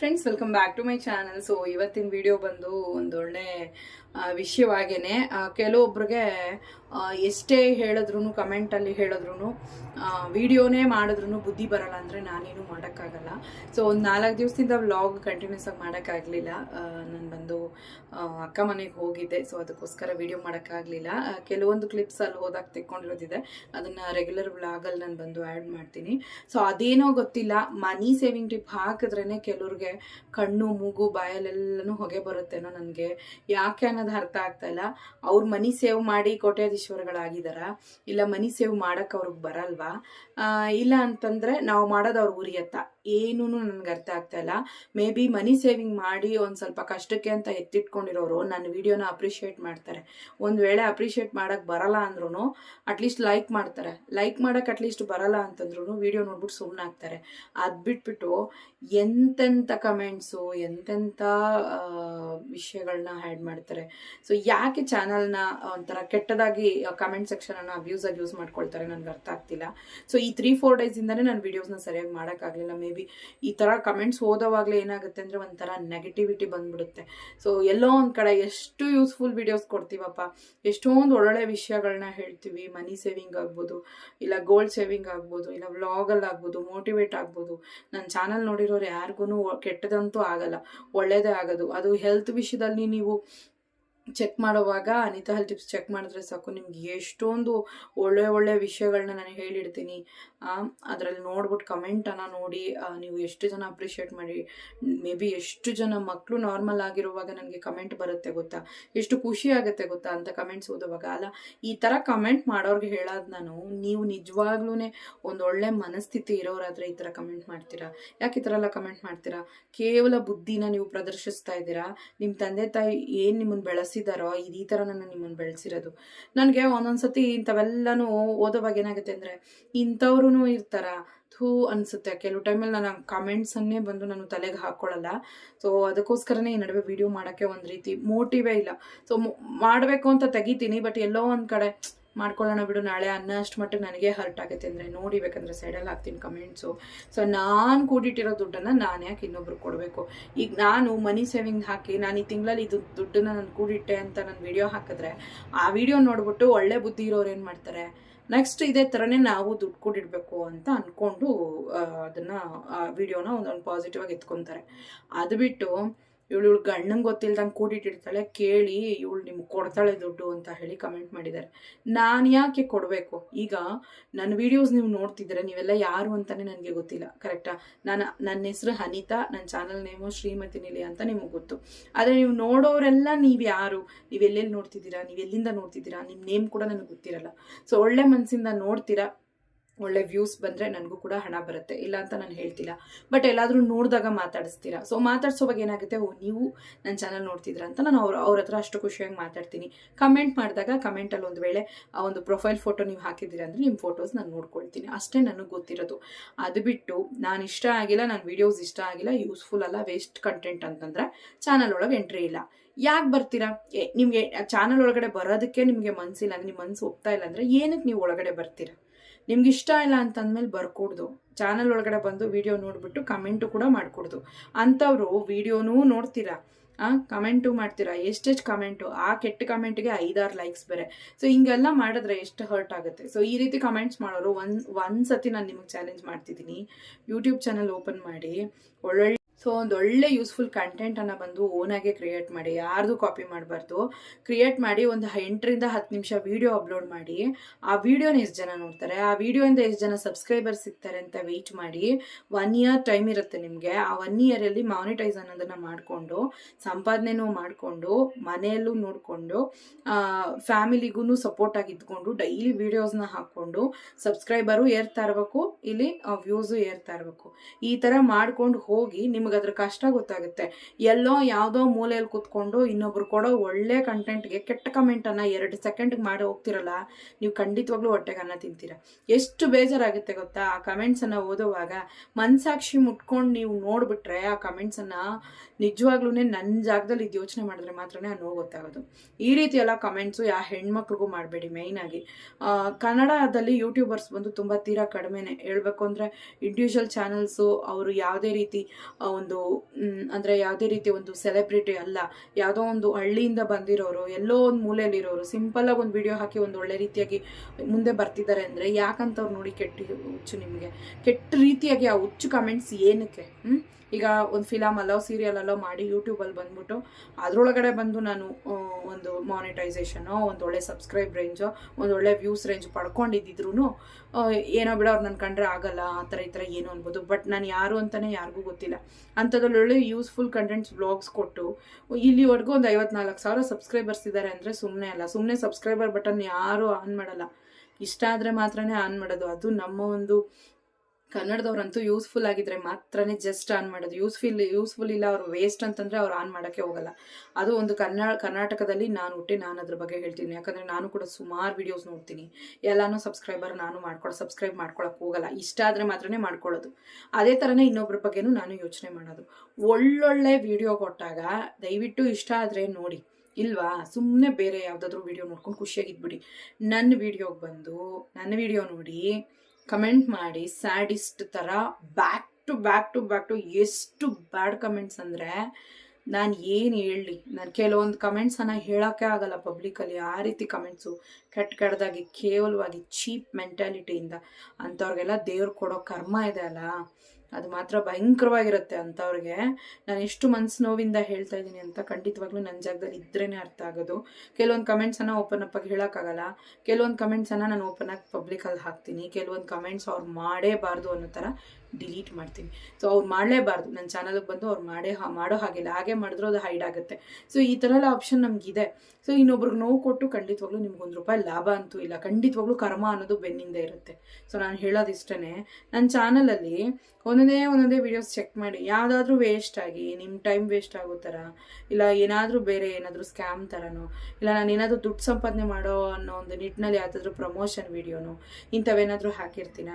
Friends welcome back to my channel so ಇವತ್ತಿನ video ಬಂದು ಒಂದೊಳ್ಳೆ ಆ, ಕೆಲವೊಬ್ರಿಗೆ ಎಷ್ಟೇ ಹೇಳಿದ್ರು ಕಮೆಂಟಲ್ಲಿ ಹೇಳಿದ್ರು ವಿಡಿಯೋನೇ ಮಾಡಿದ್ರು ಬುದ್ಧಿ ಬರಲ್ಲ ಅಂದರೆ ನಾನೇನು ಮಾಡೋಕ್ಕಾಗಲ್ಲ. ಸೊ ಒಂದು ನಾಲ್ಕು ದಿವಸದಿಂದ ವ್ಲಾಗ್ ಕಂಟಿನ್ಯೂಸ್ ಆಗಿ ಮಾಡೋಕ್ಕಾಗಲಿಲ್ಲ. ನಾನು ಬಂದು ಅಕ್ಕ ಮನೆಗೆ ಹೋಗಿದ್ದೆ. ಸೊ ಅದಕ್ಕೋಸ್ಕರ ವಿಡಿಯೋ ಮಾಡೋಕ್ಕಾಗಲಿಲ್ಲ. ಕೆಲವೊಂದು ಕ್ಲಿಪ್ಸ್ ಅಲ್ಲಿ ಹೋದಾಗ ತೆಕ್ಕೊಂಡಿರೋದಿದೆ. ಅದನ್ನು ರೆಗ್ಯುಲರ್ ವ್ಲಾಗಲ್ಲಿ ನಾನು ಬಂದು ಆ್ಯಡ್ ಮಾಡ್ತೀನಿ. ಸೊ ಅದೇನೋ ಗೊತ್ತಿಲ್ಲ. ಮನಿ ಸೇವಿಂಗ್ ಟಿಪ್ ಹಾಕಿದ್ರೇ ಕೆಲವ್ರಿಗೆ ಕಣ್ಣು ಮೂಗು ಬಾಯಲ್ಲೆಲ್ಲನೂ ಹೊಗೆ ಬರುತ್ತೇನೋ ನನಗೆ. ಯಾಕೆ ಅನ್ನೋದು ಅರ್ಥ ಆಗ್ತಾ ಇಲ್ಲ. ಅವ್ರು ಮನಿ ಸೇವ್ ಮಾಡಿ ಕೋಟ್ಯಾಧೀಶ್ವರಗಳಾಗಿದಾರ. ಇಲ್ಲ ಮನಿ ಸೇವ್ ಮಾಡಕ್ಕೆ ಅವ್ರಿಗೆ ಬರಲ್ವಾ? ಇಲ್ಲ ಅಂತಂದ್ರೆ ನಾವು ಮಾಡೋದು ಅವ್ರ ಉರಿಯತ್ತ. ಏನೂ ನನಗೆ ಅರ್ಥ ಆಗ್ತಾ ಇಲ್ಲ. ಮೇ ಬಿ ಮನಿ ಸೇವಿಂಗ್ ಮಾಡಿ ಒಂದು ಸ್ವಲ್ಪ ಕಷ್ಟಕ್ಕೆ ಅಂತ ಎತ್ತಿಟ್ಕೊಂಡಿರೋರು ನನ್ನ ವಿಡಿಯೋನ ಅಪ್ರಿಷಿಯೇಟ್ ಮಾಡ್ತಾರೆ. ಒಂದು ವೇಳೆ ಅಪ್ರಿಷಿಯೇಟ್ ಮಾಡೋಕ್ಕೆ ಬರಲ್ಲ ಅಂದ್ರೂ ಅಟ್ಲೀಸ್ಟ್ ಲೈಕ್ ಮಾಡ್ತಾರೆ. ಲೈಕ್ ಮಾಡೋಕ್ಕೆ ಅಟ್ಲೀಸ್ಟ್ ಬರಲ್ಲ ಅಂತಂದ್ರೂ ವಿಡಿಯೋ ನೋಡ್ಬಿಟ್ಟು ಸುಮ್ಮನೆ ಆಗ್ತಾರೆ. ಅದು ಬಿಟ್ಬಿಟ್ಟು ಎಂತೆಂಥ ಕಮೆಂಟ್ಸು ಎಂತೆಂಥ ವಿಷಯಗಳನ್ನ ಹ್ಯಾಡ್ ಮಾಡ್ತಾರೆ. ಸೊ ಯಾಕೆ ಚಾನಲ್ನ ಒಂಥರ ಕೆಟ್ಟದಾಗಿ ಕಮೆಂಟ್ ಸೆಕ್ಷನನ್ನು ಅಬ್ಯೂಸಾಗಿ ಯೂಸ್ ಮಾಡ್ಕೊಳ್ತಾರೆ ನನಗೆ ಅರ್ಥ ಆಗ್ತಿಲ್ಲ. ಸೊ ಈ ತ್ರೀ ಫೋರ್ ಡೇಸಿಂದನೇ ನಾನು ವೀಡಿಯೋಸ್ನ ಸರಿಯಾಗಿ ಮಾಡೋಕ್ಕಾಗಲಿಲ್ಲ ಮೇ ಬಿ ಈ ಥರ ಕಮೆಂಟ್ಸ್ ಓದೋವಾಗಲೇ ಏನಾಗುತ್ತೆ ಅಂದರೆ ಒಂಥರ ನೆಗೆಟಿವಿಟಿ ಬಂದ್ಬಿಡುತ್ತೆ. ಸೊ ಎಲ್ಲೋ ಒಂದು ಕಡೆ ಎಷ್ಟು ಯೂಸ್ಫುಲ್ ವಿಡಿಯೋಸ್ ಕೊಡ್ತೀವಪ್ಪ? ಎಷ್ಟೊಂದು ಒಳ್ಳೊಳ್ಳೆ ವಿಷಯಗಳನ್ನ ಹೇಳ್ತೀವಿ. ಮನಿ ಸೇವಿಂಗ್ ಆಗ್ಬೋದು, ಇಲ್ಲ ಗೋಲ್ಡ್ ಸೇವಿಂಗ್ ಆಗ್ಬೋದು, ಇಲ್ಲ ವ್ಲಾಗಲ್ಲಿ ಆಗ್ಬೋದು ಮೋಟಿವೇಟ್ ಆಗ್ಬೋದು. ನನ್ನ ಚಾನಲ್ ನೋಡಿರೋರು ಯಾರಿಗೂ ಕೆಟ್ಟದಂತೂ ಆಗಲ್ಲ. ಒಳ್ಳೆಯದೇ ಆಗೋದು. ಅದು ಹೆಲ್ತ್ ವಿಷಯದಲ್ಲಿ ನೀವು ಚೆಕ್ ಮಾಡುವಾಗ ಅನಿತಾ ಹೆಲ್ ಟಿಪ್ಸ್ ಚೆಕ್ ಮಾಡಿದ್ರೆ ಸಾಕು. ನಿಮ್ಗೆ ಎಷ್ಟೊಂದು ಒಳ್ಳೆ ಒಳ್ಳೆ ವಿಷಯಗಳನ್ನ ನಾನು ಹೇಳಿಡ್ತೀನಿ ಅದರಲ್ಲಿ ನೋಡ್ಬಿಟ್ಟು ಕಮೆಂಟನ್ನು ನೋಡಿ ನೀವು ಎಷ್ಟು ಜನ ಅಪ್ರಿಷಿಯೇಟ್ ಮಾಡಿ, ಮೇ ಬಿ ಎಷ್ಟು ಜನ ಮಕ್ಕಳು ನಾರ್ಮಲ್ ಆಗಿರುವಾಗ ನನಗೆ ಕಮೆಂಟ್ ಬರುತ್ತೆ ಗೊತ್ತಾ? ಎಷ್ಟು ಖುಷಿ ಆಗುತ್ತೆ ಗೊತ್ತಾ ಅಂತ ಕಮೆಂಟ್ಸ್ ಓದುವಾಗ? ಅಲ್ಲ, ಈ ಥರ ಕಮೆಂಟ್ ಮಾಡೋರ್ಗೆ ಹೇಳೋದು ನಾನು, ನೀವು ನಿಜವಾಗ್ಲೂ ಒಂದು ಒಳ್ಳೆ ಮನಸ್ಥಿತಿ ಇರೋರಾದ್ರೆ ಈ ಥರ ಕಮೆಂಟ್ ಮಾಡ್ತೀರಾ? ಯಾಕೆ ಈ ಥರ ಎಲ್ಲ ಕಮೆಂಟ್ ಮಾಡ್ತೀರಾ? ಕೇವಲ ಬುದ್ಧಿನ ನೀವು ಪ್ರದರ್ಶಿಸ್ತಾ ಇದ್ದೀರಾ? ನಿಮ್ಮ ತಂದೆ ತಾಯಿ ಏನು ನಿಮ್ಮನ್ನು ಬೆಳೆಸಿದಾರೋ, ಇದು ಈ ಥರ ನಾನು ನಿಮ್ಮನ್ನು ಬೆಳೆಸಿರೋದು. ನನಗೆ ಒಂದೊಂದ್ಸತಿ ಇಂಥವೆಲ್ಲನೂ ಓದೋವಾಗ ಏನಾಗುತ್ತೆ ಅಂದರೆ ಇಂಥವ್ರು ಇರ್ತಾರ. ಥೂ ಅನಿಸುತ್ತೆ. ಕೆಲವು ಟೈಮಲ್ಲಿ ನಾನು ಕಮೆಂಟ್ಸನ್ನೇ ಬಂದು ನಾನು ತಲೆಗೆ ಹಾಕ್ಕೊಳ್ಳಲ್ಲ ಸೊ, ಅದಕ್ಕೋಸ್ಕರನೇ ಈ ನಡುವೆ ವಿಡಿಯೋ ಮಾಡೋಕ್ಕೆ ಒಂದು ರೀತಿ ಮೋಟಿವೇ ಇಲ್ಲ. ಸೊ ಮಾಡಬೇಕು ಅಂತ ತೆಗಿತೀನಿ, ಬಟ್ ಎಲ್ಲೋ ಒಂದು ಕಡೆ ಮಾಡ್ಕೊಳ್ಳೋಣ ಬಿಡು, ನಾಳೆ ಅನ್ನ ಅಷ್ಟು ಮಟ್ಟಿಗೆ ನನಗೆ ಹರ್ಟ್ ಆಗುತ್ತೆ ಅಂದರೆ ನೋಡಿ ಬೇಕಂದ್ರೆ ಸೈಡಲ್ಲಿ ಹಾಕ್ತೀನಿ ಕಮೆಂಟ್ಸು ಸೊ ನಾನು ಕೂಡಿಟ್ಟಿರೋ ದುಡ್ಡನ್ನು ನಾನು ಯಾಕೆ ಇನ್ನೊಬ್ರು ಕೊಡಬೇಕು? ಈಗ ನಾನು ಮನಿ ಸೇವಿಂಗ್ ಹಾಕಿ ನಾನು ಈ ತಿಂಗಳಲ್ಲಿ ಇದು ದುಡ್ಡನ್ನ ನಾನು ಕೂಡಿಟ್ಟೆ ಅಂತ ನಾನು ವಿಡಿಯೋ ಹಾಕಿದ್ರೆ, ಆ ವಿಡಿಯೋ ನೋಡ್ಬಿಟ್ಟು ಒಳ್ಳೆ ಬುದ್ಧಿ ಇರೋರು ಏನು ಮಾಡ್ತಾರೆ? ನೆಕ್ಸ್ಟ್ ಇದೇ ಥರನೇ ನಾವು ದುಡ್ಡು ಕೂಡಿಡಬೇಕು ಅಂತ ಅಂದ್ಕೊಂಡು ಅದನ್ನು, ಆ ವಿಡಿಯೋನ ಒಂದೊಂದು ಪಾಸಿಟಿವ್ ಆಗಿ ಎತ್ಕೊತಾರೆ. ಅದು ಬಿಟ್ಟು ಇವಳು ಇವಳು ಗಂಡಂಗೆ ಗೊತ್ತಿಲ್ದಂಗೆ ಕೂಡಿಟ್ಟಿರ್ತಾಳೆ, ಕೇಳಿ ಇವಳು ನಿಮ್ಗೆ ಕೊಡ್ತಾಳೆ ದುಡ್ಡು ಅಂತ ಹೇಳಿ ಕಮೆಂಟ್ ಮಾಡಿದ್ದಾರೆ ನಾನು ಯಾಕೆ ಕೊಡಬೇಕು? ಈಗ ನನ್ನ ವೀಡಿಯೋಸ್ ನೀವು ನೋಡ್ತಿದ್ರೆ ನೀವೆಲ್ಲ ಯಾರು ಅಂತಲೇ ನನಗೆ ಗೊತ್ತಿಲ್ಲ ಕರೆಕ್ಟಾ ನಾನು ನನ್ನ ಹೆಸರು ಅನಿತಾ ನನ್ನ ಚಾನಲ್ ನೇಮು ಶ್ರೀಮತಿ ನಿಲಿ ಅಂತ ನಿಮಗೆ ಗೊತ್ತು. ಆದರೆ ನೀವು ನೋಡೋರೆಲ್ಲ ನೀವು ಯಾರು? ನೀವು ಎಲ್ಲೆಲ್ಲಿ ನೋಡ್ತಿದ್ದೀರಾ? ನೀವು ಎಲ್ಲಿಂದ ನೋಡ್ತಿದ್ದೀರಾ? ನಿಮ್ಮ ನೇಮ್ ಕೂಡ ನನಗೆ ಗೊತ್ತಿರಲ್ಲ. ಸೊ ಒಳ್ಳೆ ಮನಸ್ಸಿಂದ ನೋಡ್ತೀರಾ? ಒಳ್ಳೆ ವ್ಯೂಸ್ ಬಂದರೆ ನನಗೂ ಕೂಡ ಹಣ ಬರುತ್ತೆ. ಇಲ್ಲ ಅಂತ ನಾನು ಹೇಳ್ತಿಲ್ಲ. ಬಟ್ ಎಲ್ಲಾದರೂ ನೋಡಿದಾಗ ಮಾತಾಡಿಸ್ತೀರಾ? ಸೊ ಮಾತಾಡ್ಸೋವಾಗ ಏನಾಗುತ್ತೆ? ಓ, ನೀವು ನನ್ನ ಚಾನಲ್ ನೋಡ್ತಿದ್ರ ಅಂತ ನಾನು ಅವ್ರ ಅವ್ರ ಹತ್ರ ಅಷ್ಟು ಖುಷಿಯಾಗಿ ಮಾತಾಡ್ತೀನಿ. ಕಮೆಂಟ್ ಮಾಡಿದಾಗ ಕಮೆಂಟಲ್ಲಿ ಒಂದು ವೇಳೆ ಆ ಒಂದು ಪ್ರೊಫೈಲ್ ಫೋಟೋ ನೀವು ಹಾಕಿದ್ದೀರಾ ಅಂದರೆ ನಿಮ್ಮ ಫೋಟೋಸ್ ನಾನು ನೋಡ್ಕೊಳ್ತೀನಿ. ಅಷ್ಟೇ ನನಗೆ ಗೊತ್ತಿರೋದು. ಅದು ಬಿಟ್ಟು ನಾನು ಇಷ್ಟ ಆಗಿಲ್ಲ ನನ್ನ ವೀಡಿಯೋಸ್ ಇಷ್ಟ ಆಗಿಲ್ಲ ಯೂಸ್ಫುಲ್ ಅಲ್ಲ ವೇಸ್ಟ್ ಕಂಟೆಂಟ್ ಅಂತಂದ್ರೆ ಚಾನಲ್ ಒಳಗೆ ಎಂಟ್ರಿ ಇಲ್ಲ. ಯಾಕೆ ಬರ್ತೀರಾ? ನಿಮಗೆ ಚಾನಲ್ ಒಳಗಡೆ ಬರೋದಕ್ಕೆ ನಿಮಗೆ ಮನಸ್ಸಿಲ್ಲ ಅಂದರೆ ನಿಮ್ಮ ಮನಸ್ಸು ಒಪ್ತಾ ಇಲ್ಲ ಅಂದರೆ ಏನಕ್ಕೆ ನೀವು ಒಳಗಡೆ ಬರ್ತೀರಾ? ನಿಮ್ಗೆ ಇಷ್ಟ ಇಲ್ಲ ಅಂತಂದ್ಮೇಲೆ ಬರ್ಕೊಡ್ದು. ಚಾನಲ್ ಒಳಗಡೆ ಬಂದು ವಿಡಿಯೋ ನೋಡಿಬಿಟ್ಟು ಕಮೆಂಟು ಕೂಡ ಮಾಡಿಕೊಡ್ದು. ಅಂಥವ್ರು ವಿಡಿಯೋನೂ ನೋಡ್ತೀರಾ? ಕಮೆಂಟು ಮಾಡ್ತೀರಾ? ಎಷ್ಟೆಷ್ಟು ಕಮೆಂಟು ಆ ಕೆಟ್ಟ ಕಮೆಂಟ್ಗೆ ಐದಾರು ಲೈಕ್ಸ್ ಬೇರೆ. ಸೊ ಹಿಂಗೆಲ್ಲ ಮಾಡಿದ್ರೆ ಎಷ್ಟು ಹರ್ಟ್ ಆಗುತ್ತೆ? ಸೊ ಈ ರೀತಿ ಕಮೆಂಟ್ಸ್ ಮಾಡೋರು ಒಂದು ಒಂದು ಸತಿ ನಾನು ನಿಮಗೆ ಚಾಲೆಂಜ್ ಮಾಡ್ತಿದ್ದೀನಿ. ಯೂಟ್ಯೂಬ್ ಚಾನಲ್ ಓಪನ್ ಮಾಡಿ, ಒಳ್ಳೊಳ್ಳೆ ಸೊ ಒಂದು ಒಳ್ಳೆ ಯೂಸ್ಫುಲ್ ಕಂಟೆಂಟನ್ನು ಬಂದು ಓನಾಗೆ ಕ್ರಿಯೇಟ್ ಮಾಡಿ, ಯಾರ್ದು ಕಾಪಿ ಮಾಡಬಾರ್ದು ಕ್ರಿಯೇಟ್ ಮಾಡಿ ಒಂದು ಎಂಟರಿಂದ ಹತ್ತು ನಿಮಿಷ ವೀಡಿಯೋ ಅಪ್ಲೋಡ್ ಮಾಡಿ, ಆ ವೀಡಿಯೋನ ಎಷ್ಟು ಜನ ನೋಡ್ತಾರೆ? ಆ ವೀಡಿಯೋಯಿಂದ ಎಷ್ಟು ಜನ ಸಬ್ಸ್ಕ್ರೈಬರ್ ಸಿಗ್ತಾರೆ ಅಂತ ವೆಯ್ಟ್ ಮಾಡಿ ಒನ್ ಇಯರ್ ಟೈಮ್ ಇರುತ್ತೆ ನಿಮಗೆ. ಆ ಒನ್ ಇಯರಲ್ಲಿ ಮಾನಿಟೈಸ್ ಅನ್ನೋದನ್ನು ಮಾಡಿಕೊಂಡು, ಸಂಪಾದನೆನೂ ಮಾಡಿಕೊಂಡು, ಮನೆಯಲ್ಲೂ ನೋಡಿಕೊಂಡು ಫ್ಯಾಮಿಲಿಗೂ ಸಪೋರ್ಟಾಗಿ ಇದ್ಕೊಂಡು ಡೈಲಿ ವೀಡಿಯೋಸ್ನ ಹಾಕ್ಕೊಂಡು ಸಬ್ಸ್ಕ್ರೈಬರು ಏರ್ತಾ ಇರಬೇಕು, ಇಲ್ಲಿ ವ್ಯೂಸು ಏರ್ತಾ ಇರಬೇಕು. ಈ ಥರ ಮಾಡ್ಕೊಂಡು ಹೋಗಿ ನಿಮಗೆ ಅದ್ರ ಕಷ್ಟ ಗೊತ್ತಾಗುತ್ತೆ. ಎಲ್ಲೋ ಯಾವುದೋ ಮೂಲೆಯಲ್ಲಿ ಕೂತ್ಕೊಂಡು ಇನ್ನೊಬ್ರು ಕೊಡೋ ಒಳ್ಳೆ ಕಂಟೆಂಟ್ಗೆ ಕೆಟ್ಟ ಕಮೆಂಟನ್ನು ಎರಡು ಸೆಕೆಂಡ್ಗೆ ಮಾಡಿ ಹೋಗ್ತಿರಲ್ಲ, ನೀವು ಖಂಡಿತವಾಗ್ಲೂ ಹೊಟ್ಟೆಗೆ ಅನ್ನ ತಿಂತೀರ. ಎಷ್ಟು ಬೇಜಾರಾಗುತ್ತೆ ಗೊತ್ತಾ? ಆ ಕಮೆಂಟ್ಸನ್ನು ಓದುವಾಗ ಮನಸಾಕ್ಷಿ ಮುಟ್ಕೊಂಡು ನೀವು ನೋಡಿಬಿಟ್ರೆ ಆ ಕಮೆಂಟ್ಸನ್ನು ನಿಜವಾಗ್ಲೂ ನನ್ನ ಜಾಗದಲ್ಲಿ ಇದು ಯೋಚನೆ ಮಾಡಿದ್ರೆ ಮಾತ್ರನೇ ಆ ನೋವು ಗೊತ್ತಾಗೋದು. ಈ ರೀತಿ ಎಲ್ಲ ಕಮೆಂಟ್ಸು ಯಾವ ಹೆಣ್ಮಕ್ಳಿಗೂ ಮಾಡಬೇಡಿ ಮೇಯ್ನಾಗಿ ಕನ್ನಡದಲ್ಲಿ ಯೂಟ್ಯೂಬರ್ಸ್ ಬಂದು ತುಂಬ ತೀರಾ ಕಡಿಮೆನೇ. ಹೇಳ್ಬೇಕು ಅಂದರೆ ಇಂಡಿವಿಜುವಲ್ ಚಾನಲ್ಸು ಅವರು ಯಾವುದೇ ರೀತಿ ಒಂದು ಅಂದರೆ ಯಾವುದೇ ರೀತಿ ಒಂದು ಸೆಲೆಬ್ರಿಟಿ ಅಲ್ಲ, ಯಾವುದೋ ಒಂದು ಹಳ್ಳಿಯಿಂದ ಬಂದಿರೋರು, ಎಲ್ಲೋ ಒಂದು ಮೂಲೆಯಲ್ಲಿರೋರು ಸಿಂಪಲ್ಲಾಗಿ ಒಂದು ವಿಡಿಯೋ ಹಾಕಿ ಒಂದು ಒಳ್ಳೆ ರೀತಿಯಾಗಿ ಮುಂದೆ ಬರ್ತಿದ್ದಾರೆ ಅಂದರೆ ಯಾಕಂತ ಅವ್ರು ನೋಡಿ ಕೆಟ್ಟ ಹುಚ್ಚು ನಿಮಗೆ. ಕೆಟ್ಟ ರೀತಿಯಾಗಿ ಆ ಹುಚ್ಚು ಕಮೆಂಟ್ಸ್ ಏನಕ್ಕೆ, ಹ್ಮ್? ಈಗ ಒಂದು ಫಿಲಮ್ ಅಲ್ಲೋ ಸೀರಿಯಲ್ ಅಲ್ಲೋ ಮಾಡಿ ಯೂಟ್ಯೂಬಲ್ಲಿ ಬಂದ್ಬಿಟ್ಟು ಅದರೊಳಗಡೆ ಬಂದು ನಾನು ಒಂದು ಮಾನಿಟೈಸೇಷನೋ ಒಂದು ಒಳ್ಳೆ ಸಬ್ಸ್ಕ್ರೈಬ್ ರೇಂಜೋ ಒಂದು ಒಳ್ಳೆ ವ್ಯೂಸ್ ರೇಂಜ್ ಪಡ್ಕೊಂಡಿದ್ದಿದ್ರು ಏನೋ ಬಿಡ ಅವ್ರು ನನ್ನ ಕಂಡ್ರೆ ಆಗಲ್ಲ, ಆ ಥರ ಈ ಥರ ಏನು ಅನ್ಬೋದು. ಬಟ್ ನಾನು ಯಾರು ಅಂತಲೇ ಯಾರಿಗೂ ಗೊತ್ತಿಲ್ಲ. ಅಂಥದ್ರಲ್ಲಿ ಒಳ್ಳೆ ಯೂಸ್ಫುಲ್ ಕಂಟೆಂಟ್ಸ್ ಬ್ಲಾಗ್ಸ್ ಕೊಟ್ಟು, ಇಲ್ಲಿವರೆಗೂ ಒಂದು ಐವತ್ನಾಲ್ಕು ಸಾವಿರ ಸಬ್ಸ್ಕ್ರೈಬರ್ಸ್ ಇದ್ದಾರೆ ಅಂದರೆ ಸುಮ್ಮನೆ ಅಲ್ಲ. ಸುಮ್ಮನೆ ಸಬ್ಸ್ಕ್ರೈಬರ್ ಬಟನ್ ಯಾರೂ ಆನ್ ಮಾಡಲ್ಲ. ಇಷ್ಟ ಆದರೆ ಮಾತ್ರನೇ ಆನ್ ಮಾಡೋದು. ಅದು ನಮ್ಮ ಒಂದು ಕನ್ನಡದವ್ರಂತೂ ಯೂಸ್ಫುಲ್ ಆಗಿದ್ರೆ ಮಾತ್ರನೇ ಜಸ್ಟ್ ಆನ್ ಮಾಡೋದು. ಯೂಸ್ಫುಲ್ ಯೂಸ್ಫುಲ್ ಇಲ್ಲ ಅವ್ರು ವೇಸ್ಟ್ ಅಂತಂದ್ರೆ ಅವ್ರು ಆನ್ ಮಾಡೋಕ್ಕೆ ಹೋಗಲ್ಲ. ಅದು ಒಂದು ಕನ್ನಡ ಕರ್ನಾಟಕದಲ್ಲಿ ನಾನು ಹುಟ್ಟಿ ನಾನು ಅದ್ರ ಬಗ್ಗೆ ಹೇಳ್ತೀನಿ. ಯಾಕಂದರೆ ನಾನು ಕೂಡ ಸುಮಾರು ವಿಡಿಯೋಸ್ ನೋಡ್ತೀನಿ. ಎಲ್ಲಾನು ಸಬ್ಸ್ಕ್ರೈಬರ್ ನಾನು ಮಾಡ್ಕೊಳ್ಳೋ ಸಬ್ಸ್ಕ್ರೈಬ್ ಮಾಡ್ಕೊಳಕ್ಕೆ ಹೋಗಲ್ಲ. ಇಷ್ಟ ಆದರೆ ಮಾತ್ರನೇ ಮಾಡ್ಕೊಳ್ಳೋದು. ಅದೇ ಥರನೇ ಇನ್ನೊಬ್ಬರ ಬಗ್ಗೆನೂ ನಾನು ಯೋಚನೆ ಮಾಡೋದು. ಒಳ್ಳೊಳ್ಳೆ ವಿಡಿಯೋ ಕೊಟ್ಟಾಗ ದಯವಿಟ್ಟು ಇಷ್ಟ ಆದರೆ ನೋಡಿ. ಇಲ್ವಾ? ಸುಮ್ಮನೆ ಬೇರೆ ಯಾವುದಾದ್ರೂ ವಿಡಿಯೋ ನೋಡ್ಕೊಂಡು ಖುಷಿಯಾಗಿದ್ಬಿಡಿ ನನ್ನ ವಿಡಿಯೋಗೆ ಬಂದು ನನ್ನ ವಿಡಿಯೋ ನೋಡಿ ಕಮೆಂಟ್ ಮಾಡಿ, ಸ್ಯಾಡಿಸ್ಟ್ ಥರ back to back to back to ಎಷ್ಟು ಬ್ಯಾಡ್ ಕಮೆಂಟ್ಸ್ ಅಂದರೆ ನಾನು ಏನು ಹೇಳಲಿ. ನಾನು ಕೆಲವೊಂದು ಕಮೆಂಟ್ಸನ್ನು ಹೇಳೋಕ್ಕೆ ಆಗಲ್ಲ ಪಬ್ಲಿಕಲ್ಲಿ ಆ ರೀತಿ ಕಮೆಂಟ್ಸು ಕೆಟ್ಟ ಕೆಟ್ಟದಾಗಿ ಕೇವಲವಾಗಿ ಚೀಪ್ ಮೆಂಟಾಲಿಟಿಯಿಂದ ಅಂಥವ್ರಿಗೆಲ್ಲ ದೇವ್ರು ಕೊಡೋ ಕರ್ಮ ಇದೆ ಅಲ್ಲ. ಅದು ಮಾತ್ರ ಭಯಂಕರವಾಗಿರುತ್ತೆ ಅಂಥವ್ರಿಗೆ ನಾನು ಎಷ್ಟು ಮನ್ಸು ನೋವಿಂದ ಹೇಳ್ತಾ ಇದ್ದೀನಿ ಅಂತ ಖಂಡಿತವಾಗ್ಲೂ ನನ್ನ ಜಾಗದಲ್ಲಿ ಇದ್ರೇ ಅರ್ಥ ಆಗೋದು. ಕೆಲವೊಂದು ಕಮೆಂಟ್ಸನ್ನು ಓಪನ್ ಅಪ್ಪಾಗಿ ಹೇಳೋಕ್ಕಾಗಲ್ಲ. ಕೆಲವೊಂದು ಕಮೆಂಟ್ಸನ್ನು ನಾನು ಓಪನ್ ಆಗಿ ಪಬ್ಲಿಕಲ್ಲಿ ಹಾಕ್ತೀನಿ. ಕೆಲವೊಂದು ಕಮೆಂಟ್ಸ್ ಅವ್ರು ಮಾಡೇಬಾರ್ದು ಅನ್ನೋ ಥರ ಡಿಲೀಟ್ ಮಾಡ್ತೀನಿ. ಸೊ ಅವ್ರು ಮಾಡಲೇಬಾರ್ದು. ನನ್ನ ಚಾನಲ್ಗೆ ಬಂದು ಅವ್ರು ಮಾಡೇ ಮಾಡೋ ಹಾಗಿಲ್ಲ. ಹಾಗೆ ಮಾಡಿದ್ರು ಅದು ಹೈಡ್ ಆಗುತ್ತೆ. ಸೊ ಈ ಥರ ಎಲ್ಲ ಆಪ್ಷನ್ ನಮಗಿದೆ. ಸೊ ಇನ್ನೊಬ್ರಿಗೆ ನೋವು ಕೊಟ್ಟು ಖಂಡಿತವಾಗ್ಲೂ ನಿಮ್ಗೆ ಒಂದು ರೂಪಾಯಿ ಲಾಭ ಅಂತೂ ಇಲ್ಲ. ಖಂಡಿತವಾಗ್ಲೂ ಕರ್ಮ ಅನ್ನೋದು ಬೆನ್ನಿಂದ ಇರುತ್ತೆ. ಸೊ ನಾನು ಹೇಳೋದು ಇಷ್ಟೇ ನನ್ನ ಚಾನಲಲ್ಲಿ ಒಂದೊಂದೇ ಒಂದೊಂದೇ ವಿಡಿಯೋಸ್ ಚೆಕ್ ಮಾಡಿ. ಯಾವುದಾದ್ರೂ ವೇಸ್ಟ್ ಆಗಿ ನಿಮ್ಮ ಟೈಮ್ ವೇಸ್ಟ್ ಆಗೋ ಥರ ಇಲ್ಲ ಏನಾದರೂ ಬೇರೆ ಏನಾದರೂ ಸ್ಕ್ಯಾಮ್ ಥರನೋ ಇಲ್ಲ ನಾನು ಏನಾದರೂ ದುಡ್ಡು ಸಂಪಾದನೆ ಮಾಡೋ ಅನ್ನೋ ಒಂದು ನಿಟ್ಟಿನಲ್ಲಿ ಯಾವುದಾದ್ರೂ ಪ್ರಮೋಷನ್ ವೀಡಿಯೋನು ಇಂಥವೇನಾದರೂ ಹಾಕಿರ್ತೀನ?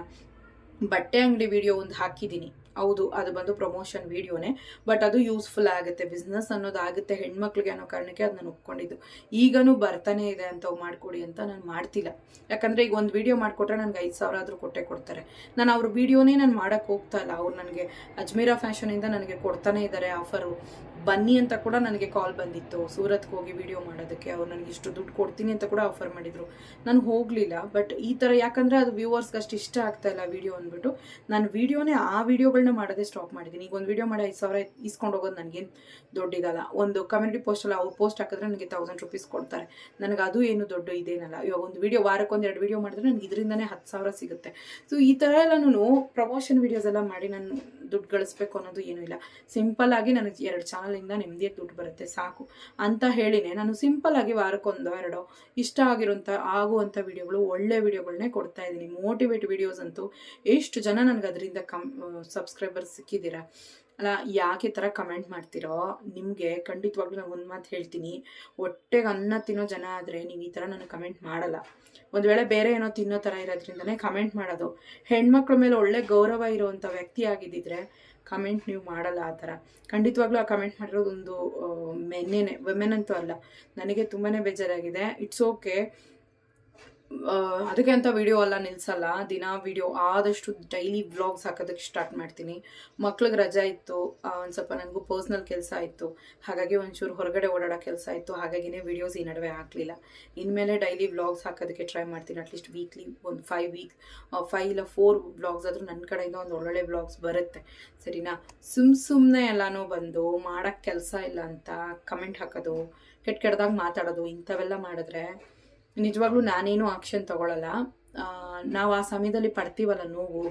ಬಟ್ಟೆ ಅಂಗಡಿ ವಿಡಿಯೋ ಒಂದು ಹಾಕಿದ್ದೀನಿ. ಹೌದು, ಅದು ಬಂದು ಪ್ರಮೋಷನ್ ವಿಡಿಯೋನೇ ಬಟ್ ಅದು ಯೂಸ್ಫುಲ್ ಆಗುತ್ತೆ. ಬಿಸ್ನೆಸ್ ಅನ್ನೋದು ಆಗುತ್ತೆ ಹೆಣ್ಮಕ್ಳಿಗೆ ಅನ್ನೋ ಕಾರಣಕ್ಕೆ ಅದು ನಾನು ಒಪ್ಕೊಂಡಿದ್ದು. ಈಗನೂ ಬರ್ತಾನೆ ಇದೆ ಅಂತ ಮಾಡಿಕೊಡಿ ಅಂತ ನಾನು ಮಾಡ್ತಿಲ್ಲ. ಯಾಕಂದರೆ ಈಗ ಒಂದು ವಿಡಿಯೋ ಮಾಡಿಕೊಟ್ರೆ ನನಗೆ ಐದು ಸಾವಿರ ಆದರೂ ಕೊಟ್ಟೆ ಕೊಡ್ತಾರೆ. ನಾನು ಅವ್ರ ವಿಡಿಯೋನೇ ನಾನು ಮಾಡೋಕ್ಕೆ ಹೋಗ್ತಾ ಇಲ್ಲ. ಅವ್ರು ನನಗೆ ಅಜ್ಮೀರಾ ಫ್ಯಾಷನಿಂದ ನನಗೆ ಕೊಡ್ತಾನೆ ಇದ್ದಾರೆ ಆಫರು ಬನ್ನಿ ಅಂತ ಕೂಡ ನನಗೆ ಕಾಲ್ ಬಂದಿತ್ತು. ಸೂರತ್ಗೆ ಹೋಗಿ ವಿಡಿಯೋ ಮಾಡೋದಕ್ಕೆ. ಅವ್ರು ನನಗೆ ಇಷ್ಟು ದುಡ್ಡು ಕೊಡ್ತೀನಿ ಅಂತ ಕೂಡ ಆಫರ್ ಮಾಡಿದರು. ನಾನು ಹೋಗಲಿಲ್ಲ ಬಟ್ ಈ ಥರ ಯಾಕಂದರೆ ಅದು ವ್ಯೂವರ್ಸ್ಗೆ ಅಷ್ಟು ಇಷ್ಟ ಆಗ್ತಾ ಇಲ್ಲ ವಿಡಿಯೋ ಅಂದ್ಬಿಟ್ಟು. ನಾನು ವಿಡಿಯೋನೇ ಆ ವಿಡಿಯೋಗಳನ್ನ ಮಾಡೋದೇ ಸ್ಟಾಪ್ ಮಾಡಿದ್ದೀನಿ. ಈಗ ಒಂದು ವಿಡಿಯೋ ಮಾಡಿ ಐದು ಸಾವಿರ ಇಸ್ಕೊಂಡು ಹೋಗೋದು ನನಗೇನು ದೊಡ್ಡದಲ್ಲ ಒಂದು ಕಮ್ಯುನಿಟಿ ಪೋಸ್ಟಲ್ಲಿ ಅವ್ರು ಪೋಸ್ಟ್ ಹಾಕಿದ್ರೆ ನನಗೆ ತೌಸಂಡ್ ರುಪೀಸ್ ಕೊಡ್ತಾರೆ. ನನಗೆ ಅದು ಏನು ದೊಡ್ಡ ಇದೇನಲ್ಲ. ಇವಾಗ ಒಂದು ವಿಡಿಯೋ ವಾರಕ್ಕೆ ಒಂದು ಎರಡು ವಿಡಿಯೋ ಮಾಡಿದ್ರೆ ನನಗೆ ಇದರಿಂದನೇ ಹತ್ತು ಸಾವಿರ ಸಿಗುತ್ತೆ. ಸೊ ಈ ಥರ ಎಲ್ಲ ನಾನು ಪ್ರಮೋಷನ್ ವಿಡಿಯೋಸ್ ಎಲ್ಲ ಮಾಡಿ ನಾನು ದುಡ್ಡು ಗಳಿಸ್ಬೇಕು ಅನ್ನೋದು ಏನೂ ಇಲ್ಲ. ಸಿಂಪಲ್ ಆಗಿ ನನಗೆ ಎರಡು ಚಾನಲಿಂದ ನೆಮ್ಮದಿಯ ದುಡ್ಡು ಬರುತ್ತೆ, ಸಾಕು ಅಂತ ಹೇಳಿನೇ. ನಾನು ಸಿಂಪಲ್ ಆಗಿ ವಾರಕ್ಕೊಂದು ಎರಡೋ ಇಷ್ಟ ಆಗಿರೋಂಥ ಆಗುವಂಥ ವಿಡಿಯೋಗಳು ಒಳ್ಳೆ ವಿಡಿಯೋಗಳನ್ನೇ ಕೊಡ್ತಾ ಇದ್ದೀನಿ. ಮೋಟಿವೇಟ್ ವಿಡಿಯೋಸ್ ಅಂತೂ ಎಷ್ಟು ಜನ ನನಗೆ ಅದರಿಂದ ಕಮ್ ಸಬ್ಸ್ಕ್ರೈಬರ್ ಸಿಕ್ಕಿದ್ದೀರಾ? ಅಲ್ಲ, ಯಾಕೆ ಥರ ಕಮೆಂಟ್ ಮಾಡ್ತಿರೋ? ನಿಮಗೆ ಖಂಡಿತವಾಗ್ಲೂ ನಾನು ಒಂದು ಮಾತು ಹೇಳ್ತೀನಿ. ಹೊಟ್ಟೆಗೆ ಅನ್ನ ತಿನ್ನೋ ಜನ ಆದರೆ ನೀವು ಈ ಥರ ನಾನು ಕಮೆಂಟ್ ಮಾಡಲ್ಲ. ಒಂದು ವೇಳೆ ಬೇರೆ ಏನೋ ತಿನ್ನೋ ಥರ ಇರೋದ್ರಿಂದನೇ ಕಮೆಂಟ್ ಮಾಡೋದು. ಹೆಣ್ಮಕ್ಳ ಮೇಲೆ ಒಳ್ಳೆ ಗೌರವ ಇರುವಂಥ ವ್ಯಕ್ತಿ ಆಗಿದ್ದಿದ್ರೆ ಕಮೆಂಟ್ ನೀವು ಮಾಡಲ್ಲ ಆ ಥರ. ಖಂಡಿತವಾಗ್ಲೂ ಆ ಕಮೆಂಟ್ ಮಾಡಿರೋದು ಒಂದು ಮೆನ್ನೇನೆ ವೆಮೆನ್ ಅಂತೂ ಅಲ್ಲ. ನನಗೆ ತುಂಬಾ ಬೇಜಾರಾಗಿದೆ. ಇಟ್ಸ್ ಓಕೆ ಅದಕ್ಕೆ ಅಂತ ವಿಡಿಯೋ ಎಲ್ಲ ನಿಲ್ಸಲ್ಲ. ದಿನ ವಿಡಿಯೋ ಆದಷ್ಟು ಡೈಲಿ ವ್ಲಾಗ್ಸ್ ಹಾಕೋದಕ್ಕೆ ಸ್ಟಾರ್ಟ್ ಮಾಡ್ತೀನಿ. ಮಕ್ಳಿಗೆ ರಜಾ ಇತ್ತು ಒಂದು ಸ್ವಲ್ಪ ನನಗೂ ಪರ್ಸ್ನಲ್ ಕೆಲಸ ಇತ್ತು. ಹಾಗಾಗಿ ಒಂಚೂರು ಹೊರಗಡೆ ಓಡಾಡೋ ಕೆಲಸ ಇತ್ತು. ಹಾಗಾಗಿನೇ ವಿಡಿಯೋಸ್ ಈ ನಡುವೆ ಹಾಕಲಿಲ್ಲ. ಇನ್ಮೇಲೆ ಡೈಲಿ ವ್ಲಾಗ್ಸ್ ಹಾಕೋದಕ್ಕೆ ಟ್ರೈ ಮಾಡ್ತೀನಿ. ಅಟ್ಲೀಸ್ಟ್ ವೀಕ್ಲಿ ಒಂದು ಫೈವ್ ವೀಕ್ ಫೈವ್ ಇಲ್ಲ ಫೋರ್ ವ್ಲಾಗ್ಸ್ ಆದರೂ ನನ್ನ ಕಡೆಯಿಂದ ಒಂದು ಒಳ್ಳೊಳ್ಳೆ ವ್ಲಾಗ್ಸ್ ಬರುತ್ತೆ. ಸರಿನಾ? ಸುಮ್ ಸುಮ್ಮನೆ ಎಲ್ಲನೂ ಬಂದು ಮಾಡೋಕ್ಕೆ ಕೆಲಸ ಇಲ್ಲ ಅಂತ ಕಮೆಂಟ್ ಹಾಕೋದು, ಕೆಟ್ಟ ಕೆಟ್ಟದಾಗ ಮಾತಾಡೋದು, ಇಂಥವೆಲ್ಲ ಮಾಡಿದ್ರೆ ನಿಜವಾಗ್ಲೂ ನಾನೇನು ಆಕ್ಷನ್ ತಗೊಳ್ಳಲ್ಲ ನಾವು ಆ ಸಮಯದಲ್ಲಿ ಪಡ್ತೀವಲ್ಲ ನೋವು,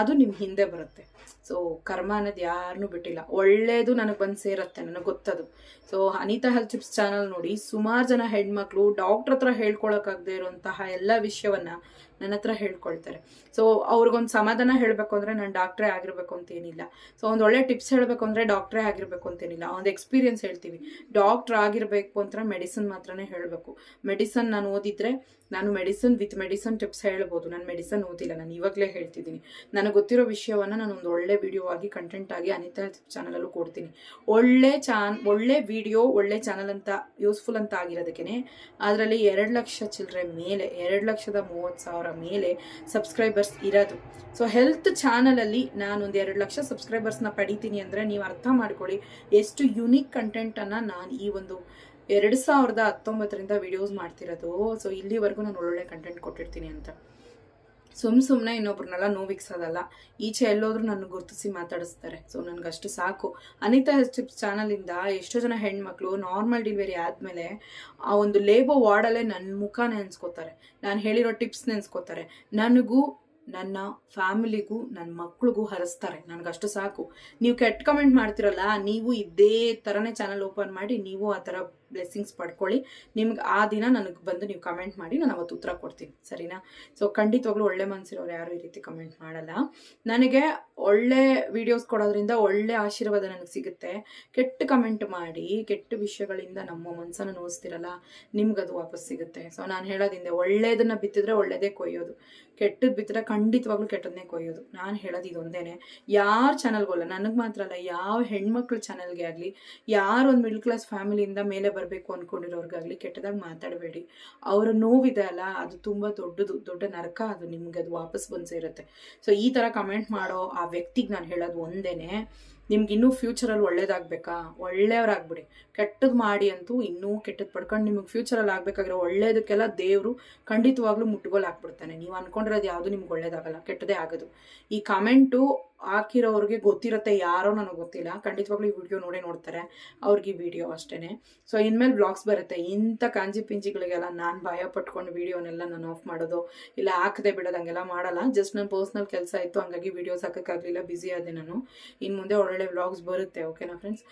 ಅದು ನಿಮ್ಮ ಹಿಂದೆ ಬರುತ್ತೆ. ಸೊ ಕರ್ಮ ಅನ್ನೋದು ಯಾರನ್ನೂ ಬಿಟ್ಟಿಲ್ಲ. ಒಳ್ಳೇದು ನನಗೆ ಬಂದು ಸೇರುತ್ತೆ, ನನಗೆ ಗೊತ್ತದು. So Anita health tips channel ನೋಡಿ, ಸುಮಾರು ಜನ ಹೆಣ್ಮಕ್ಳು ಡಾಕ್ಟ್ರ್ ಹತ್ರ ಹೇಳ್ಕೊಳಕ್ಕಾಗದೇ ಇರುವಂತಹ ಎಲ್ಲ ವಿಷಯವನ್ನು ನನ್ನ ಹತ್ರ ಹೇಳ್ಕೊಳ್ತಾರೆ. ಸೊ ಅವ್ರಿಗೊಂದು ಸಮಾಧಾನ ಹೇಳಬೇಕು ಅಂದರೆ ನಾನು ಡಾಕ್ಟ್ರೇ ಆಗಿರಬೇಕು ಅಂತ ಏನಿಲ್ಲ. ಸೊ ಒಂದು ಒಳ್ಳೆ ಟಿಪ್ಸ್ ಹೇಳಬೇಕು ಅಂದರೆ ಡಾಕ್ಟ್ರೇ ಆಗಿರಬೇಕು ಅಂತೇನಿಲ್ಲ ಒಂದು ಎಕ್ಸ್ಪೀರಿಯನ್ಸ್ ಹೇಳ್ತೀವಿ. ಡಾಕ್ಟ್ರ್ ಆಗಿರಬೇಕು ಅಂತ ಮೆಡಿಸಿನ್ ಮಾತ್ರನೇ ಹೇಳಬೇಕು. ಮೆಡಿಸನ್ ನಾನು ಓದಿದ್ರೆ ನಾನು ಮೆಡಿಸನ್ ವಿತ್ ಮೆಡಿಸನ್ ಟಿಪ್ಸ್ ಹೇಳ್ಬೋದು. ನಾನು ಮೆಡಿಸನ್ ಓದಿಲ್ಲ, ನಾನು ಇವಾಗಲೇ ಹೇಳ್ತಿದ್ದೀನಿ. ನನಗೆ ಗೊತ್ತಿರೋ ವಿಷಯವನ್ನು ನಾನು ಒಂದು ಒಳ್ಳೆ ವಿಡಿಯೋ ಆಗಿ ಕಂಟೆಂಟ್ ಆಗಿ ಅನಿತಾ ಚಾನಲಲ್ಲೂ ಕೊಡ್ತೀನಿ. ಒಳ್ಳೆ ಚಾನ್ ಒಳ್ಳೆ ವಿಡಿಯೋ ಒಳ್ಳೆ ಚಾನಲ್ ಅಂತ ಯೂಸ್ಫುಲ್ ಅಂತ ಆಗಿರೋದಕ್ಕೆ ಅದರಲ್ಲಿ ಎರಡು ಲಕ್ಷ ಚಿಲ್ಲರೆ ಮೇಲೆ, ಎರಡು ಲಕ್ಷದ ಮೂವತ್ತು ಸಾವಿರ ಮೇಲೆ ಸಬ್ಸ್ಕ್ರೈಬರ್ಸ್ ಇರೋದು. ಸೊ ಹೆಲ್ತ್ ಚಾನಲಲ್ಲಿ ನಾನು ಒಂದು ಎರಡು ಲಕ್ಷ ಸಬ್ಸ್ಕ್ರೈಬರ್ಸ್ನ ಪಡಿತೀನಿ ಅಂದರೆ ನೀವು ಅರ್ಥ ಮಾಡ್ಕೊಳ್ಳಿ, ಎಷ್ಟು ಯುನೀಕ್ ಕಂಟೆಂಟನ್ನು ನಾನು ಈ ಒಂದು ಎರಡು ಸಾವಿರದ ಹತ್ತೊಂಬತ್ತರಿಂದ ವಿಡಿಯೋಸ್ ಮಾಡ್ತಿರೋದು. ಸೊ ಇಲ್ಲಿವರೆಗೂ ನಾನು ಒಳ್ಳೊಳ್ಳೆ ಕಂಟೆಂಟ್ ಕೊಟ್ಟಿರ್ತೀನಿ ಅಂತ. ಸುಮ್ ಸುಮ್ಮನೆ ಇನ್ನೊಬ್ರನ್ನೆಲ್ಲ ನೋವಿಕ್ಸೋದಲ್ಲ ಈಚೆ ಎಲ್ಲೋದ್ರೂ ನನ್ನ ಗುರುತಿಸಿ ಮಾತಾಡಿಸ್ತಾರೆ. ಸೊ ನನಗಷ್ಟು ಸಾಕು. ಅನಿತಾ ಹೆಸ್ ಟಿಪ್ಸ್ ಚಾನಲಿಂದ ಎಷ್ಟೋ ಜನ ಹೆಣ್ಮಕ್ಳು ನಾರ್ಮಲ್ ಡೆಲಿವರಿ ಆದಮೇಲೆ ಆ ಒಂದು ಲೇಬೋ ವಾರ್ಡಲ್ಲೇ ನನ್ನ ಮುಖ ನೆನೆಸ್ಕೋತಾರೆ. ನಾನು ಹೇಳಿರೋ ಟಿಪ್ಸ್ ನೆನೆಸ್ಕೋತಾರೆ. ನನಗೂ, ನನ್ನ ಫ್ಯಾಮಿಲಿಗೂ ನನ್ನ ಮಕ್ಳಿಗೂ ಹರಿಸ್ತಾರೆ. ನನಗಷ್ಟು ಸಾಕು. ನೀವು ಕೆಟ್ಟ ಕಮೆಂಟ್ ಮಾಡ್ತಿರಲ್ಲ, ನೀವು ಇದೇ ಥರನೇ ಚಾನಲ್ ಓಪನ್ ಮಾಡಿ, ನೀವು ಆ ಥರ ಬ್ಲೆಸ್ಸಿಂಗ್ಸ್ ಪಡ್ಕೊಳ್ಳಿ. ನಿಮ್ಗೆ ಆ ದಿನ ನನಗೆ ಬಂದು ನೀವು ಕಮೆಂಟ್ ಮಾಡಿ ನಾನು ಅವತ್ತು ಉತ್ತರ ಕೊಡ್ತೀನಿ, ಸರಿನಾ? ಸೊ ಖಂಡಿತವಾಗ್ಲೂ ಒಳ್ಳೆ ಮನಸ್ಸಿರೋರು ಯಾರು ಈ ರೀತಿ ಕಮೆಂಟ್ ಮಾಡಲ್ಲ. ನನಗೆ ಒಳ್ಳೆ ವಿಡಿಯೋಸ್ ಕೊಡೋದ್ರಿಂದ ಒಳ್ಳೆ ಆಶೀರ್ವಾದ ನನಗೆ ಸಿಗುತ್ತೆ. ಕೆಟ್ಟ ಕಮೆಂಟ್ ಮಾಡಿ, ಕೆಟ್ಟ ವಿಷಯಗಳಿಂದ ನಮ್ಮ ಮನಸ್ಸನ್ನು ನೋವಿಸ್ತೀರಲ್ಲ ನಿಮ್ಗೆ ಅದು ವಾಪಸ್ ಸಿಗುತ್ತೆ. ಸೊ ನಾನು ಹೇಳೋದಿಂದೆ ಒಳ್ಳೆಯದನ್ನು ಬಿತ್ತಿದ್ರೆ ಒಳ್ಳೆಯದೇ ಕೊಯ್ಯೋದು. ಕೆಟ್ಟದ್ದು ಬಿತ್ತರೆ ಖಂಡಿತವಾಗ್ಲೂ ಕೆಟ್ಟದನ್ನೇ ಕೊಯ್ಯೋದು. ನಾನು ಹೇಳೋದು ಇದೊಂದೇನೆ. ಯಾರ ಚಾನಲ್ಗೋಲ್ಲ ನನಗೆ ಮಾತ್ರ ಅಲ್ಲ, ಯಾವ ಹೆಣ್ಮಕ್ಳ ಚಾನಲ್ಗೆ ಆಗಲಿ, ಯಾರು ಒಂದು ಮಿಡ್ಲ್ ಕ್ಲಾಸ್ ಫ್ಯಾಮಿಲಿಯಿಂದ ಮೇಲೆ ಬರಬೇಕು ಅಂದ್ಕೊಂಡಿರೋರ್ಗಾಗಲಿ ಕೆಟ್ಟದಾಗಿ ಮಾತಾಡಬೇಡಿ. ಅವರ ನೋವಿದೆ ಅಲ್ಲ, ಅದು ತುಂಬ ದೊಡ್ಡದು, ದೊಡ್ಡ ನರಕ ಅದು ನಿಮ್ಗೆ, ಅದು ವಾಪಸ್ ಬಂದು ಸೇರುತ್ತೆ. ಸೊ ಈ ಥರ ಕಮೆಂಟ್ ಮಾಡೋ ಆ ವ್ಯಕ್ತಿಗೆ ನಾನು ಹೇಳೋದು ಒಂದೇನೆ. ನಿಮ್ಗೆ ಇನ್ನೂ ಫ್ಯೂಚರಲ್ಲಿ ಒಳ್ಳೇದಾಗಬೇಕಾ? ಒಳ್ಳೆಯವರಾಗ್ಬಿಡಿ. ಕೆಟ್ಟದ್ದು ಮಾಡಿ ಅಂತೂ ಇನ್ನೂ ಕೆಟ್ಟದ್ದು ಪಡ್ಕೊಂಡು ನಿಮಗೆ ಫ್ಯೂಚರಲ್ಲಿ ಆಗಬೇಕಾಗಿರೋ ಒಳ್ಳೇದಕ್ಕೆಲ್ಲ ದೇವರು ಖಂಡಿತವಾಗ್ಲೂ ಮುಟ್ಟುಗೋಲು ಹಾಕ್ಬಿಡ್ತಾನೆ ನೀವು ಅನ್ಕೊಂಡಿರೋದು ಯಾವುದು ನಿಮ್ಗೆ ಒಳ್ಳೇದಾಗಲ್ಲ, ಕೆಟ್ಟದೇ ಆಗೋದು. ಈ ಕಮೆಂಟು ಹಾಕಿರೋರಿಗೆ ಗೊತ್ತಿರುತ್ತೆ ಯಾರೋ ನನಗೆ ಗೊತ್ತಿಲ್ಲ. ಖಂಡಿತವಾಗ್ಲೂ ಈ ವಿಡಿಯೋ ನೋಡೇ ನೋಡ್ತಾರೆ. ಅವ್ರಿಗೆ ಈ ವಿಡಿಯೋ ಅಷ್ಟೇ ಸೊ ಇನ್ಮೇಲೆ ಬ್ಲಾಗ್ಸ್ ಬರುತ್ತೆ. ಇಂಥ ಕಾಂಜಿ ಪಿಂಜಿಗಳಿಗೆಲ್ಲ ನಾನು ಭಯ ಪಟ್ಕೊಂಡು ವಿಡಿಯೋನೆಲ್ಲ ನಾನು ಆಫ್ ಮಾಡೋದು, ಇಲ್ಲ ಹಾಕದೆ ಬಿಡೋದು ಹಂಗೆಲ್ಲ ಮಾಡಲ್ಲ. ಜಸ್ಟ್ ನನ್ನ ಪರ್ಸ್ನಲ್ ಕೆಲಸ ಇತ್ತು, ಹಂಗಾಗಿ ವಿಡಿಯೋಸ್ ಹಾಕೋಕ್ಕಾಗಲಿಲ್ಲ ಬ್ಯುಸಿ ಆದೆ ನಾನು. ಇನ್ನು ಮುಂದೆ ಒಳ್ಳೊಳ್ಳೆ ವ್ಲಾಗ್ಸ್ ಬರುತ್ತೆ, ಓಕೆನಾ ಫ್ರೆಂಡ್ಸ್?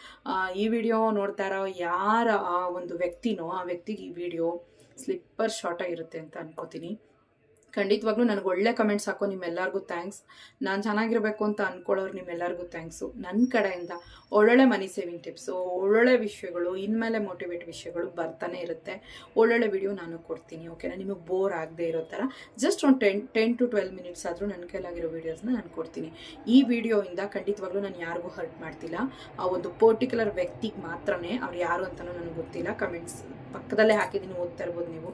ಈ ವಿಡಿಯೋ ನೋಡ್ತಾ ಇರೋ ಯಾರ ಆ ಒಂದು ವ್ಯಕ್ತಿನೋ, ಆ ವ್ಯಕ್ತಿಗೆ ಈ ವಿಡಿಯೋ ಸ್ಲಿಪ್ಪರ್ ಶಾರ್ಟಾಗಿರುತ್ತೆ ಅಂತ ಅನ್ಕೋತೀನಿ. ಖಂಡಿತವಾಗ್ಲೂ ನನಗೆ ಒಳ್ಳೆ ಕಮೆಂಟ್ಸ್ ಹಾಕೋ ನಿಮ್ಮೆಲ್ಲರಿಗೂ ಥ್ಯಾಂಕ್ಸ್ ನಾನು ಚೆನ್ನಾಗಿರಬೇಕು ಅಂತ ಅಂದ್ಕೊಳ್ಳೋರು ನಿಮ್ಮೆಲ್ಲರಿಗೂ ಥ್ಯಾಂಕ್ಸು ನನ್ನ ಕಡೆಯಿಂದ ಒಳ್ಳೊಳ್ಳೆ ಮನಿ ಸೇವಿಂಗ್ ಟಿಪ್ಸು ಒಳ್ಳೊಳ್ಳೆ ವಿಷಯಗಳು, ಇನ್ಮೇಲೆ ಮೋಟಿವೇಟ್ ವಿಷಯಗಳು ಬರ್ತಾನೆ ಇರುತ್ತೆ. ಒಳ್ಳೊಳ್ಳೆ ವಿಡಿಯೋ ನಾನು ಕೊಡ್ತೀನಿ ಓಕೆನಾ ನಿಮಗೆ ಬೋರ್ ಆಗದೆ ಇರೋ ಥರ. ಜಸ್ಟ್ ಒಂದು ten ten to twelve minutes ಆದರೂ ನನ್ನ ಕೈಲಾಗಿರೋ ವೀಡಿಯೋಸ್ನ ನಾನು ಕೊಡ್ತೀನಿ. ಈ ವಿಡಿಯೋಯಿಂದ ಖಂಡಿತವಾಗ್ಲೂ ನಾನು ಯಾರಿಗೂ ಹರ್ಟ್ ಮಾಡ್ತಿಲ್ಲ. ಆ ಒಂದು ಪರ್ಟಿಕ್ಯುಲರ್ ವ್ಯಕ್ತಿಗೆ ಮಾತ್ರನೇ ಅವ್ರು ಯಾರು ಅಂತಲೂ ನನಗೆ ಗೊತ್ತಿಲ್ಲ. ಕಮೆಂಟ್ಸ್ ಪಕ್ಕದಲ್ಲೇ ಹಾಕಿದ್ದೀನಿ, ಓದ್ತಾ ಇರ್ಬೋದು ನೀವು.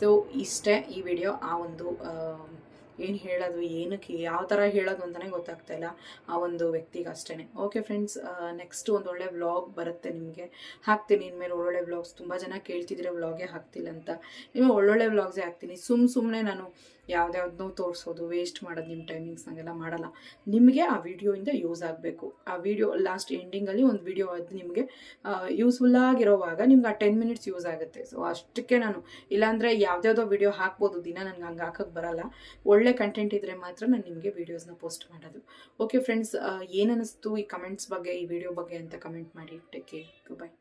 ಸೊ ಇಷ್ಟೇ ಈ ವಿಡಿಯೋ ಆ ಒಂದು ಏನು ಹೇಳೋದು, ಏನಕ್ಕೆ, ಯಾವ ಥರ ಹೇಳೋದು ಅಂತಲೇ ಗೊತ್ತಾಗ್ತಾ ಇಲ್ಲ. ಆ ಒಂದು ವ್ಯಕ್ತಿಗೆ ಅಷ್ಟೇ ಓಕೆ ಫ್ರೆಂಡ್ಸ್ ನೆಕ್ಸ್ಟ್ ಒಂದು ಒಳ್ಳೆ ವ್ಲಾಗ್ ಬರುತ್ತೆ ನಿಮಗೆ. ಹಾಕ್ತೀನಿ, ಇನ್ಮೇಲೆ ಒಳ್ಳೊಳ್ಳೆ ವ್ಲಾಗ್ಸ್ ತುಂಬ ಜನ ಕೇಳ್ತಿದ್ರೆ ವ್ಲಾಗೇ ಹಾಕ್ತಿಲ್ಲ ಅಂತ. ನಿಮಗೆ ಒಳ್ಳೊಳ್ಳೆ ವ್ಲಾಗ್ಸೇ ಹಾಕ್ತೀನಿ. ಸುಮ್ಮ ಸುಮ್ಮನೆ ನಾನು ಯಾವ್ದ್ಯಾವ್ದನ್ನೋ ತೋರಿಸೋದು ವೇಸ್ಟ್ ಮಾಡೋದು ನಿಮ್ಮ ಟೈಮಿಂಗ್ಸ್ ಟೈಮಿಂಗ್ಸ್ನಾಗೆಲ್ಲ ಮಾಡಲ್ಲ. ನಿಮಗೆ ಆ ವಿಡಿಯೋಯಿಂದ ಯೂಸ್ ಆಗಬೇಕು. ಆ ವಿಡಿಯೋ ಲಾಸ್ಟ್ ಎಂಡಿಂಗಲ್ಲಿ ಒಂದು ವಿಡಿಯೋ ಅದು ನಿಮಗೆ ಯೂಸ್ಫುಲ್ ಆಗಿರೋವಾಗ ನಿಮ್ಗೆ ಆ ಟೆನ್ ಮಿನಿಟ್ಸ್ ಯೂಸ್ ಆಗುತ್ತೆ. ಸೊ ಅಷ್ಟಕ್ಕೆ ನಾನು, ಇಲ್ಲಾಂದರೆ ಯಾವುದ್ಯಾವುದೋ ವಿಡಿಯೋ ಹಾಕ್ಬೋದು, ದಿನ ನನಗೆ ಹಂಗೆ ಹಾಕೋಕ್ಕೆ ಬರಲ್ಲ. ಒಳ್ಳೆ ಕಂಟೆಂಟ್ ಇದ್ದರೆ ಮಾತ್ರ ನಾನು ನಿಮಗೆ ವಿಡಿಯೋಸ್ನ ಪೋಸ್ಟ್ ಮಾಡೋದು. ಓಕೆ ಫ್ರೆಂಡ್ಸ್ ಏನನ್ನಿಸ್ತು ಈ ಕಮೆಂಟ್ಸ್ ಬಗ್ಗೆ, ಈ ವಿಡಿಯೋ ಬಗ್ಗೆ ಅಂತ ಕಮೆಂಟ್ ಮಾಡಿ. Take care bye